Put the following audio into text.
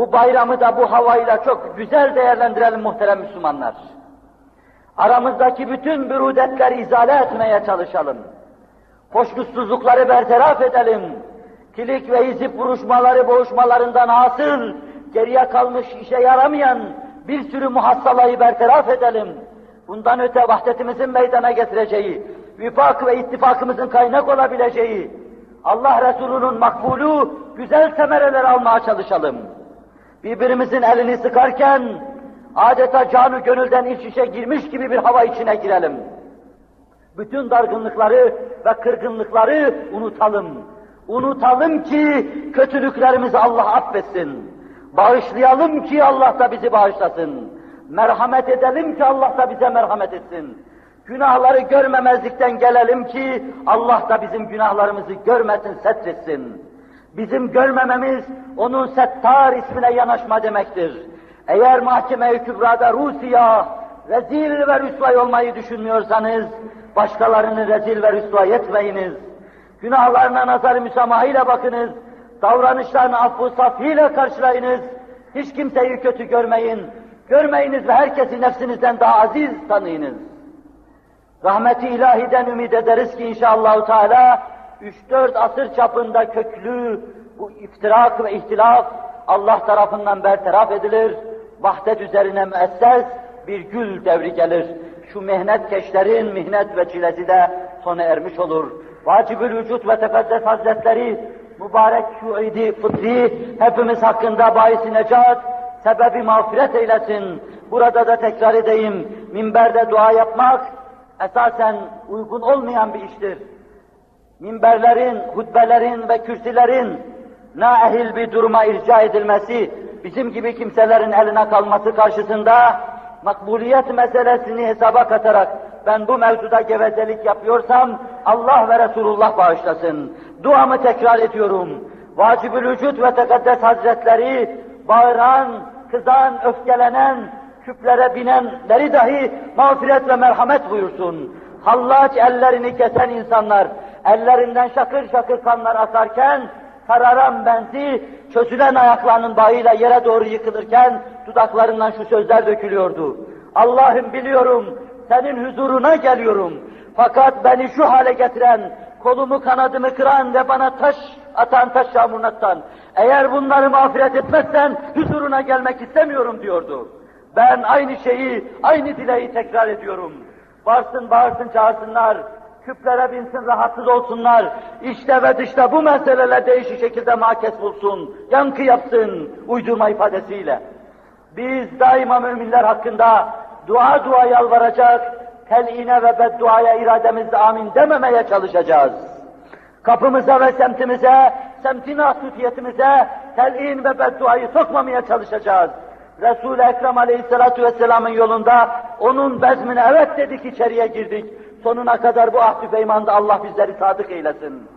Bu bayramı da bu havayla çok güzel değerlendirelim muhterem Müslümanlar. Aramızdaki bütün bürudetleri izale etmeye çalışalım. Hoşnutsuzlukları bertaraf edelim. Kilik ve izip vuruşmaları boğuşmalarından hasıl, geriye kalmış işe yaramayan bir sürü muhassalayı bertaraf edelim. Bundan öte vahdetimizin meydana getireceği, vifak ve ittifakımızın kaynak olabileceği, Allah Resulü'nün makbulu güzel semereler almaya çalışalım. Birbirimizin elini sıkarken adeta canı gönülden iç içe girmiş gibi bir hava içine girelim. Bütün dargınlıkları ve kırgınlıkları unutalım. Unutalım ki kötülüklerimizi Allah affetsin. Bağışlayalım ki Allah da bizi bağışlasın. Merhamet edelim ki Allah da bize merhamet etsin. Günahları görmemezlikten gelelim ki Allah da bizim günahlarımızı görmesin, setretsin. Bizim görmememiz onun settar ismine yanaşma demektir. Eğer mahkeme-i kübrada Rusya rezil ve rüsvay olmayı düşünmüyorsanız başkalarını rezil ve rüsvay etmeyiniz. Günahlarına nazar müsamahıyla bakınız. Davranışlarını affı safiyle karşılayınız. Hiç kimseyi kötü görmeyin. Görmeyiniz ve herkesi nefsinizden daha aziz tanıyınız. Rahmeti ilahiden ümit ederiz ki inşallah Teala 3-4 asır çapında köklü bu iftirak ve ihtilaf Allah tarafından bertaraf edilir. Vahdet üzerine müesses bir gül devri gelir. Şu mihnet keşlerin mihnet ve çilesi de sona ermiş olur. Vacibül vücut ve tekaddes hazretleri mübarek şu idi fıtri hepimiz hakkında bahis necat, sebebi mağfiret eylesin. Burada da tekrar edeyim, minberde dua yapmak esasen uygun olmayan bir iştir. Minberlerin, hutbelerin ve kürsülerin naehil bir duruma irca edilmesi, bizim gibi kimselerin eline kalması karşısında makbuliyet meselesini hesaba katarak ben bu mevzuda gevezelik yapıyorsam Allah ve Resulullah bağışlasın. Duamı tekrar ediyorum. Vacibül vücut ve tekaddes hazretleri bağıran, kızan, öfkelenen, küplere binenleri dahi mağfiret ve merhamet buyursun. Hallaç ellerini kesen insanlar, ellerinden şakır şakır kanlar akarken, kararan benzi, çözülen ayaklarının bağıyla yere doğru yıkılırken, dudaklarından şu sözler dökülüyordu. Allah'ım biliyorum, senin huzuruna geliyorum. Fakat beni şu hale getiren, kolumu kanadımı kıran ve bana taş atan taş yağmurunattan, eğer bunları mağfiret etmezsen huzuruna gelmek istemiyorum diyordu. Ben aynı şeyi, aynı dileği tekrar ediyorum. Varsın, bağırsın, çağırsınlar, küplere binsin, rahatsız olsunlar. İşte ve dışta bu meseleler değişik şekilde makes bulsun, yankı yapsın uydurma ifadesiyle. Biz daima müminler hakkında dua dua yalvaracak, tel'ine ve bedduaya irademizde amin dememeye çalışacağız. Kapımıza ve semtimize, semtin asutiyetimize tel'in ve bedduayı sokmamaya çalışacağız. Resul-i Ekrem Aleyhisselatü Vesselam'ın yolunda onun bezmine evet dedik içeriye girdik. Sonuna kadar bu ahdü peymanda Allah bizleri sadık eylesin.